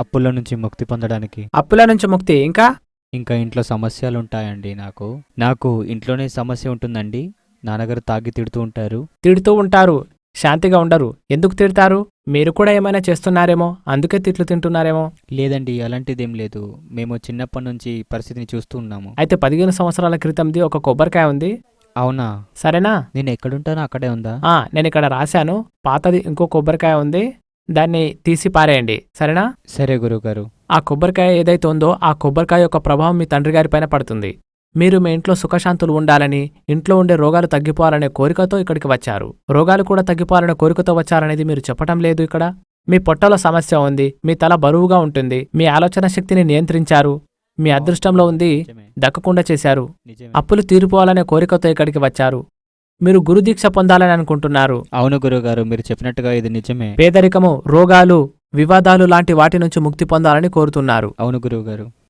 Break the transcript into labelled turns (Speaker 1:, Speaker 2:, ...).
Speaker 1: అప్పుల నుంచి ముక్తి పొందడానికి.
Speaker 2: అప్పుల నుంచి ముక్తి ఇంకా?
Speaker 1: ఇంకా ఇంట్లో సమస్యలు ఉంటాయండి నాకు. నాకు ఇంట్లోనే సమస్య ఉంటుందండి. నాన్నగారు తాగి తిడుతూ ఉంటారు.
Speaker 2: తిడుతూ ఉంటారు. శాంతిగా ఉండరు. ఎందుకు తిడతారు? మీరు కూడా ఏమైనా చేస్తున్నారేమో? అందుకే తిట్లు తింటున్నారేమో?
Speaker 1: లేదండి అలాంటిదేం లేదు. మేము చిన్నప్పటి నుంచి ఈ పరిస్థితిని చూస్తూ ఉన్నాము.
Speaker 2: అయితే పదిహేను సంవత్సరాల క్రితంది ఒక కొబ్బరికాయ ఉంది.
Speaker 1: అవునా?
Speaker 2: సరేనా?
Speaker 1: నేను ఎక్కడుంటానో అక్కడే ఉందా?
Speaker 2: ఆ నేను ఇక్కడ రాశాను. పాతది ఇంకో కొబ్బరికాయ ఉంది. దాన్ని తీసి పారేయండి. సరేనా?
Speaker 1: సరే గురువుగారు
Speaker 2: ఆ కొబ్బరికాయ ఏదైతే ఉందో ఆ కొబ్బరికాయ యొక్క ప్రభావం మీ తండ్రి గారి పైన పడుతుంది. మీరు మీ ఇంట్లో సుఖశాంతులు ఉండాలని ఇంట్లో ఉండే రోగాలు తగ్గిపోవాలనే కోరికతో ఇక్కడికి వచ్చారు. రోగాలు కూడా తగ్గిపోవాలనే కోరికతో వచ్చారనేది మీరు చెప్పటం లేదు ఇక్కడ? మీ పొట్టలో సమస్య ఉంది మీ తల బరువుగా ఉంటుంది మీ ఆలోచన శక్తిని నియంత్రించారు మీ అదృష్టంలో ఉంది దక్కకుండా చేశారు. అప్పులు తీరిపోవాలనే కోరికతో ఇక్కడికి వచ్చారు. మీరు గురుదీక్ష పొందాలని అనుకుంటున్నారు.
Speaker 1: అవును గురువుగారు మీరు చెప్పినట్టుగా ఇది నిజమే.
Speaker 2: పేదరికము రోగాలు వివాదాలు లాంటి వాటి నుంచి ముక్తి పొందాలని కోరుతున్నారు.
Speaker 1: అవును గురువుగారు